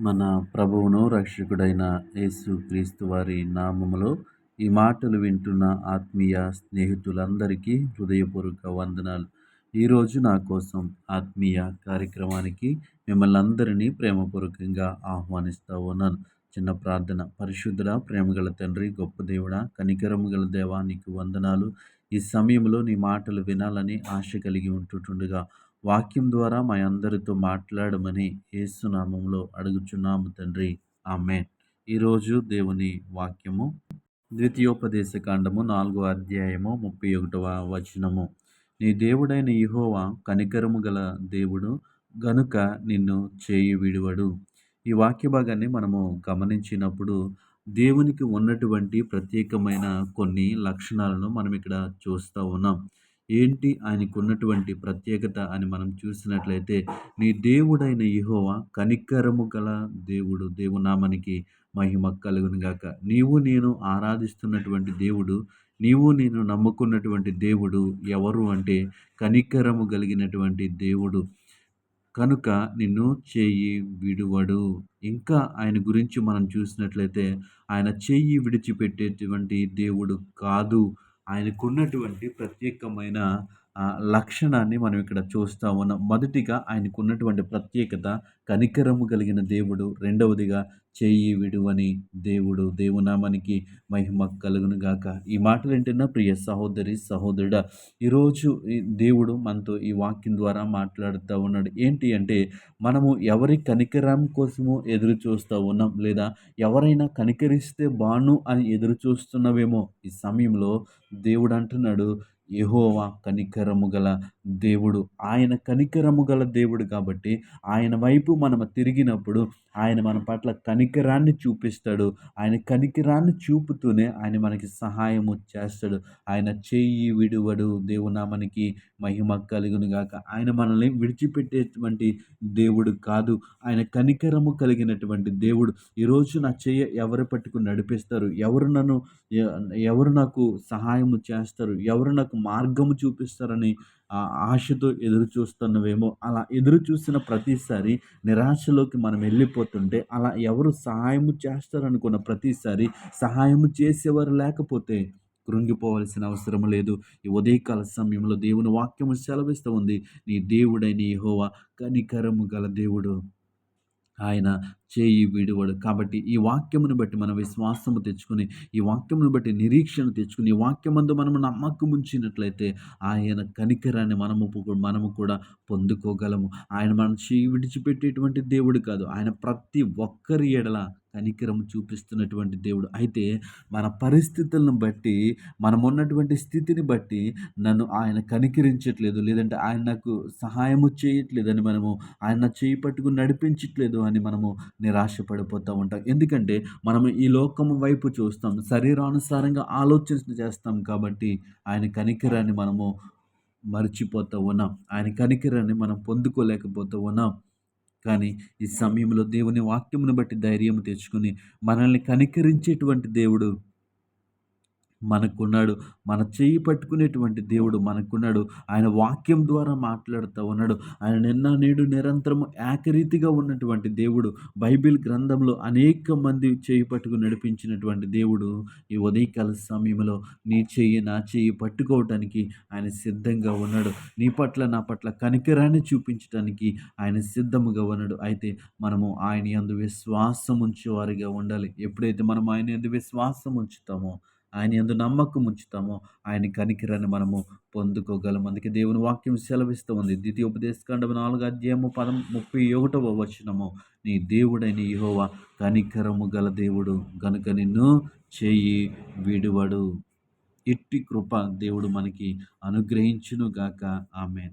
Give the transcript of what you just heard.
మన ప్రభువును రక్షకుడైన యేసు క్రీస్తు వారి నామములో ఈ మాటలు వింటున్న ఆత్మీయ స్నేహితులందరికీ హృదయపూర్వక వందనాలు. ఈరోజు నా కోసం ఆత్మీయ కార్యక్రమానికి మిమ్మల్ని అందరినీ ప్రేమపూర్వకంగా ఆహ్వానిస్తూ ఉన్నాను. చిన్న ప్రార్థన. పరిశుద్ధుడ ప్రేమగల తండ్రి గొప్ప దేవుడ కనికరము గల దేవా నీకు వందనాలు. ఈ సమయంలో నీ మాటలు వినాలని ఆశ కలిగి ఉంటుండగా వాక్యం ద్వారా మా అందరితో మాట్లాడమని ఏసునామంలో అడుగుచున్నాము తండ్రి. ఆమె ఈరోజు దేవుని వాక్యము ద్వితీయోపదేశ కాండము నాలుగో అధ్యాయము ముప్పై ఒకటవ వచనము. నీ దేవుడైన ఇహోవా కనికరము గల దేవుడు గనుక నిన్ను చేయి విడువడు. ఈ వాక్య భాగాన్ని మనము గమనించినప్పుడు దేవునికి ఉన్నటువంటి ప్రత్యేకమైన కొన్ని లక్షణాలను మనం ఇక్కడ చూస్తూ ఉన్నాం. ఏంటి ఆయనకు ఉన్నటువంటి ప్రత్యేకత అని మనం చూసినట్లయితే నీ దేవుడైన ఇహోవా కనికరము గల దేవుడు దేవునామనికి మహిమ కలుగునుగాక. నీవు నేను ఆరాధిస్తున్నటువంటి దేవుడు నీవు నేను నమ్ముకున్నటువంటి దేవుడు ఎవరు అంటే కనికరము కలిగినటువంటి దేవుడు. కనుక నిన్ను చేయి విడువడు. ఇంకా ఆయన గురించి మనం చూసినట్లయితే ఆయన చెయ్యి విడిచిపెట్టేటువంటి దేవుడు కాదు. ఆయనకున్నటువంటి ప్రత్యేకమైన లక్షణాన్ని మనం ఇక్కడ చూస్తా ఉన్నాం. మొదటిగా ఆయనకున్నటువంటి ప్రత్యేకత కనికరము కలిగిన దేవుడు రెండవదిగా చేయి విడువని దేవుడు దేవునామానికి మహిమ కలుగును గాక ఈ మాటలు ఏంటన్నా ప్రియ సహోదరి సహోదరుడ ఈరోజు దేవుడు మనతో ఈ వాక్యం ద్వారా మాట్లాడుతూ ఉన్నాడు. ఏంటి అంటే మనము ఎవరి కనికరం కోసము ఎదురు చూస్తూ ఉన్నాం లేదా ఎవరైనా కనికరిస్తే బాను అని ఎదురు చూస్తున్నవేమో ఈ సమయంలో దేవుడు అంటున్నాడు యహోవా కనికరము గల దేవుడు. ఆయన కనికరము గల దేవుడు కాబట్టి ఆయన వైపు మనం తిరిగినప్పుడు ఆయన మన పట్ల కనికరాన్ని చూపిస్తాడు. ఆయన కనికరాన్ని చూపుతూనే ఆయన మనకి సహాయము చేస్తాడు. ఆయన చేయి విడువడు. దేవునామనికి మహిమ కలుగునుగాక ఆయన మనల్ని విడిచిపెట్టేటువంటి దేవుడు కాదు. ఆయన కనికరము కలిగినటువంటి దేవుడు. ఈరోజు నా చెయ్య ఎవరు పట్టుకుని నడిపిస్తారు? ఎవరు నన్ను ఎవరు నాకు సహాయము చేస్తారు? ఎవరు నాకు మార్గము చూపిస్తారని ఆశతో ఎదురు చూస్తున్నవేమో. అలా ఎదురు చూసిన ప్రతిసారి నిరాశలోకి మనం వెళ్ళిపోతుంటే అలా ఎవరు సహాయము చేస్తారనుకున్న ప్రతిసారి సహాయము చేసేవారు లేకపోతే కృంగిపోవలసిన అవసరం లేదు. ఈ ఉదయకాల సమయంలో దేవుని వాక్యము సెలవిస్తూ ఉంది. నీ దేవుడైన హోవా కనికరము గల దేవుడు. ఆయన చేయి విడువడు. కాబట్టి ఈ వాక్యమును బట్టి మనం విశ్వాసము తెచ్చుకొని ఈ వాక్యమును బట్టి నిరీక్షణ తెచ్చుకుని ఈ వాక్యమందు మనము నమ్మకం ఉంచినట్లయితే ఆయన కనికరాన్ని మనము మనము కూడా పొందుకోగలము. ఆయన మన చేయి విడిచిపెట్టేటువంటి దేవుడు కాదు. ఆయన ప్రతి ఒక్కరి ఎడల కనికరం చూపిస్తున్నటువంటి దేవుడు. అయితే మన పరిస్థితులను బట్టి మనం ఉన్నటువంటి స్థితిని బట్టి నన్ను ఆయన కనికరించట్లేదు లేదంటే ఆయన నాకు సహాయము చేయట్లేదని మనము ఆయన చేయి పట్టుకుని నడిపించట్లేదు అని మనము నిరాశపడిపోతూ ఉంటాం. ఎందుకంటే మనము ఈ లోకము వైపు చూస్తాం. శరీరానుసారంగా ఆలోచన చేస్తాం కాబట్టి ఆయన కనికరాన్ని మనము మర్చిపోతూ ఉన్నాం. ఆయన కనికరాన్ని మనం పొందుకోలేకపోతూ ఉన్నాం. కానీ ఈ సమయంలో దేవుని వాక్యమును బట్టి ధైర్యం తెచ్చుకొని మనల్ని కనికరించేటువంటి దేవుడు మనకున్నాడు. మన చేయి పట్టుకునేటువంటి దేవుడు మనకున్నాడు. ఆయన వాక్యం ద్వారా మాట్లాడుతూ ఉన్నాడు. ఆయన నిన్న నేడు నిరంతరము ఏకరీతిగా ఉన్నటువంటి దేవుడు. బైబిల్ గ్రంథంలో అనేక మంది చేయి పట్టుకుని నడిపించినటువంటి దేవుడు ఈ ఉదయకాల సమయంలో నీ చెయ్యి నా చెయ్యి పట్టుకోవటానికి ఆయన సిద్ధంగా ఉన్నాడు. నీ పట్ల నా పట్ల కనికరాన్ని చూపించడానికి ఆయన సిద్ధముగా ఉన్నాడు. అయితే మనము ఆయన అందు విశ్వాసం ఉంచేవారిగా ఉండాలి. ఎప్పుడైతే మనం ఆయన ఎందు విశ్వాసం ఉంచుతామో ఆయన ఎందు నమ్మకం ఉంచుతామో. ఆయన కనికిరాన్ని మనము పొందుకోగలం. అందుకే దేవుని వాక్యం సెలవిస్తూ ఉంది. ద్వితీయ ఉపదేశకాండం నాలుగు అధ్యాయము పదం ముప్పై ఒకటవ వచనము. నీ దేవుడైన ఇహోవా కనికరము గల దేవుడు గనుక నిన్ను చేయి విడువడు. ఇట్టి కృప దేవుడు మనకి అనుగ్రహించును గాక ఆమె